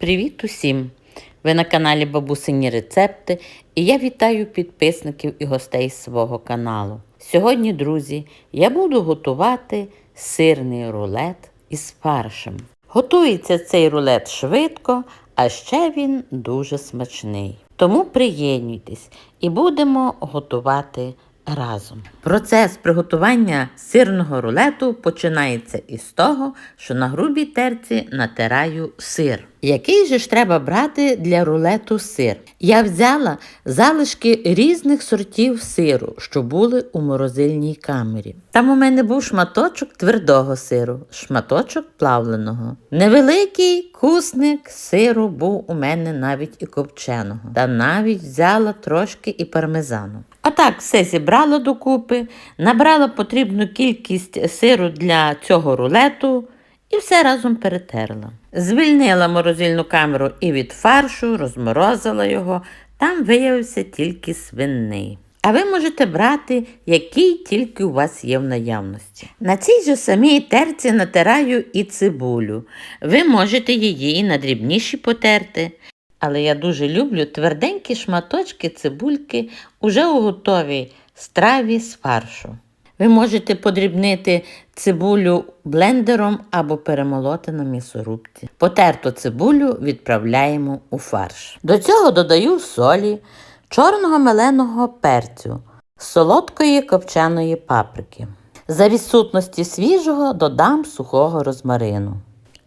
Привіт усім! Ви на каналі Бабусині Рецепти і я вітаю підписників і гостей свого каналу. Сьогодні, друзі, я буду готувати сирний рулет із фаршем. Готується цей рулет швидко, а ще він дуже смачний. Тому приєднуйтесь і будемо готувати разом. Процес приготування сирного рулету починається із того, що на грубій терці натираю сир. Який же ж треба брати для рулету сир? Я взяла залишки різних сортів сиру, що були у морозильній камері. Там у мене був шматочок твердого сиру, шматочок плавленого. Невеликий кусник сиру був у мене навіть і копченого, та навіть взяла трошки і пармезану. А так все зібрала докупи, набрала потрібну кількість сиру для цього рулету і все разом перетерла. Звільнила морозильну камеру і від фаршу, розморозила його, там виявився тільки свинний. А ви можете брати, який тільки у вас є в наявності. На цій же самій терці натираю і цибулю. Ви можете її на дрібніші потерти. Але я дуже люблю тверденькі шматочки цибульки уже у готовій страві з фаршу. Ви можете подрібнити цибулю блендером або перемолоти на м'ясорубці. Потерту цибулю відправляємо у фарш. До цього додаю солі, чорного меленого перцю, солодкої копченої паприки. За відсутності свіжого додам сухого розмарину.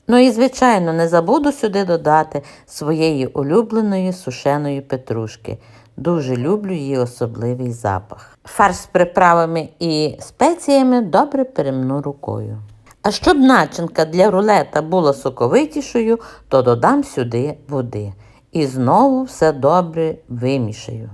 Ну і, звичайно, не забуду сюди додати своєї улюбленої сушеної петрушки. Дуже люблю її особливий запах. Фарш з приправами і спеціями добре перемну рукою. А щоб начинка для рулета була соковитішою, то додам сюди води. І знову все добре вимішаю.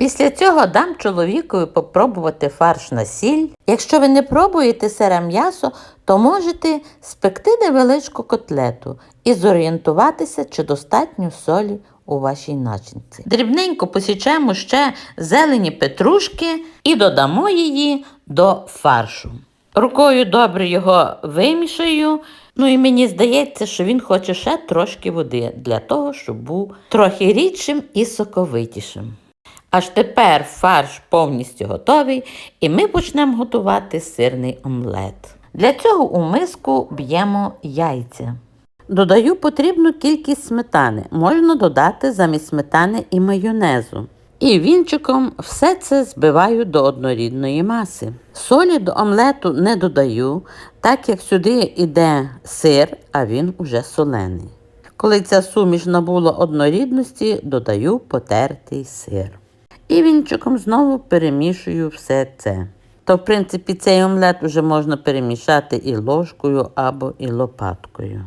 Після цього дам чоловікові попробувати фарш на сіль. Якщо ви не пробуєте сире м'ясо, то можете спекти невеличку котлету і зорієнтуватися, чи достатньо солі у вашій начинці. Дрібненько посічемо ще зелені петрушки і додамо її до фаршу. Рукою добре його вимішаю. Ну і мені здається, що він хоче ще трошки води для того, щоб був трохи рідшим і соковитішим. Аж тепер фарш повністю готовий, і ми почнемо готувати сирний омлет. Для цього у миску б'ємо яйця. Додаю потрібну кількість сметани. Можна додати замість сметани і майонезу. І вінчиком все це збиваю до однорідної маси. Солі до омлету не додаю, так як сюди йде сир, а він уже солений. Коли ця суміш набула однорідності, додаю потертий сир. І вінчиком знову перемішую все це. То, в принципі, цей омлет вже можна перемішати і ложкою або і лопаткою.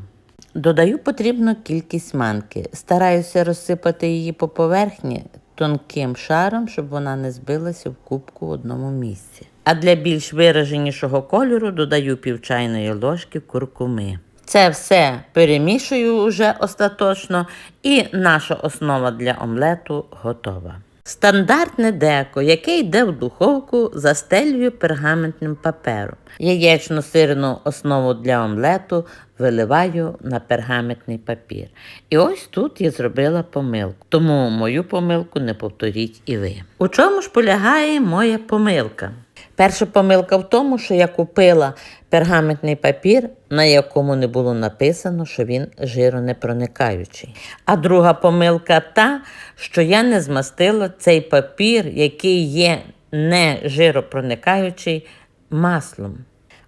Додаю потрібну кількість манки. Стараюся розсипати її по поверхні тонким шаром, щоб вона не збилася в кубку в одному місці. А для більш вираженішого кольору додаю пів чайної ложки куркуми. Це все перемішую вже остаточно, і наша основа для омлету готова. Стандартне деко, яке йде в духовку, застелюю пергаментним папером. Яєчну сирну основу для омлету виливаю на пергаментний папір. І ось тут я зробила помилку, тому мою помилку не повторіть і ви. У чому ж полягає моя помилка? Перша помилка в тому, що я купила пергаментний папір, на якому не було написано, що він жиронепроникаючий. А друга помилка та, що я не змастила цей папір, який є не жиропроникаючий, маслом.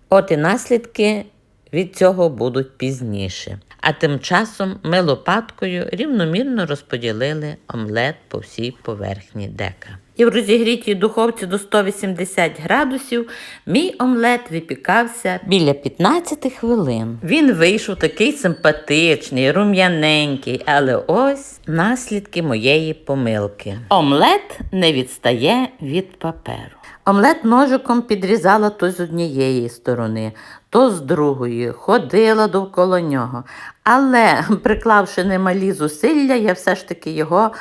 От і наслідки від цього будуть пізніше. А тим часом ми лопаткою рівномірно розподілили омлет по всій поверхні дека. І в розігрітій духовці до 180 градусів мій омлет випікався біля 15 хвилин. Він вийшов такий симпатичний, рум'яненький, але ось наслідки моєї помилки. Омлет не відстає від паперу. Омлет ножиком підрізала то з однієї сторони, то з другої, ходила довкола нього. Але, приклавши немалі зусилля, я все ж таки його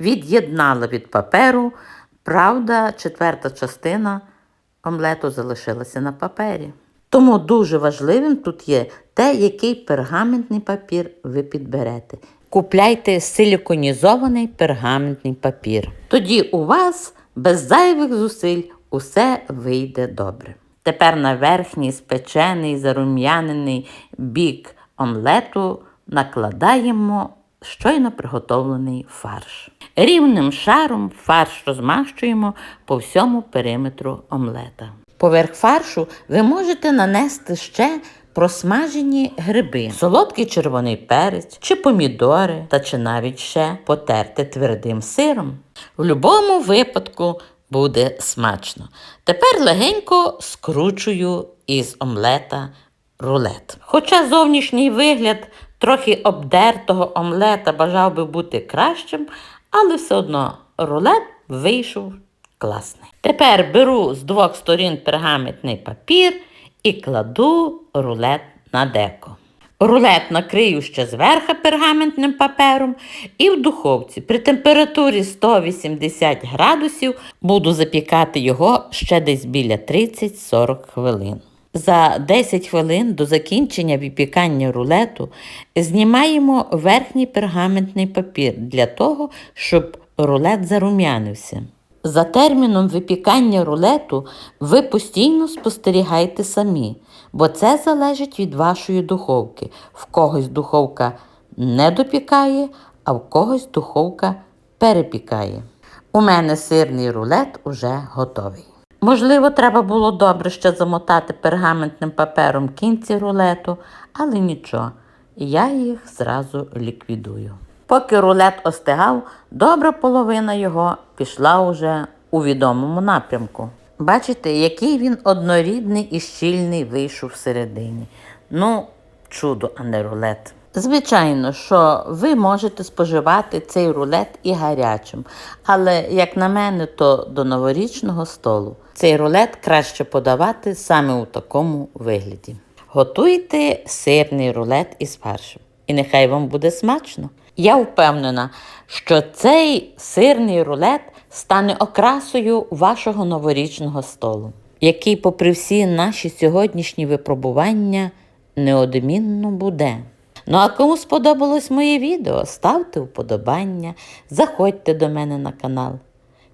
від'єднала від паперу. Правда, четверта частина омлету залишилася на папері. Тому дуже важливим тут є те, який пергаментний папір ви підберете. Купляйте силіконізований пергаментний папір. Тоді у вас без зайвих зусиль усе вийде добре. Тепер на верхній спечений зарум'янений бік омлету накладаємо щойно приготовлений фарш. Рівним шаром фарш розмащуємо по всьому периметру омлета. Поверх фаршу ви можете нанести ще просмажені гриби, солодкий червоний перець, чи помідори, та чи навіть ще потерти твердим сиром. В будь-якому випадку буде смачно. Тепер легенько скручую із омлета рулет. Хоча зовнішній вигляд трохи обдертого омлета бажав би бути кращим, але все одно рулет вийшов класний. Тепер беру з двох сторін пергаментний папір і кладу рулет на деко. Рулет накрию ще зверху пергаментним папером і в духовці при температурі 180 градусів буду запікати його ще десь біля 30-40 хвилин. За 10 хвилин до закінчення випікання рулету знімаємо верхній пергаментний папір для того, щоб рулет зарум'янився. За терміном випікання рулету ви постійно спостерігайте самі, бо це залежить від вашої духовки. В когось духовка не допікає, а в когось духовка перепікає. У мене сирний рулет уже готовий. Можливо, треба було добре ще замотати пергаментним папером кінці рулету, але нічого, я їх зразу ліквідую. Поки рулет остигав, добра половина його пішла уже у відомому напрямку. Бачите, який він однорідний і щільний вийшов всередині. Ну, чудо, а не рулет. Звичайно, що ви можете споживати цей рулет і гарячим, але, як на мене, то до новорічного столу цей рулет краще подавати саме у такому вигляді. Готуйте сирний рулет із фаршем, і нехай вам буде смачно. Я впевнена, що цей сирний рулет стане окрасою вашого новорічного столу, який, попри всі наші сьогоднішні випробування, неодмінно буде. Ну а кому сподобалось моє відео, ставте вподобання, заходьте до мене на канал,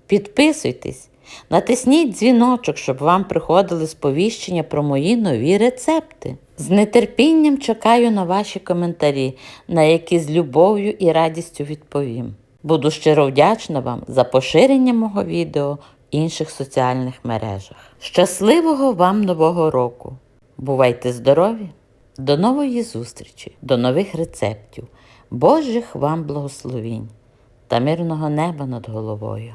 підписуйтесь, натисніть дзвіночок, щоб вам приходили сповіщення про мої нові рецепти. З нетерпінням чекаю на ваші коментарі, на які з любов'ю і радістю відповім. Буду щиро вдячна вам за поширення мого відео в інших соціальних мережах. Щасливого вам нового року! Бувайте здорові! До нової зустрічі, до нових рецептів, Божих вам благословінь та мирного неба над головою.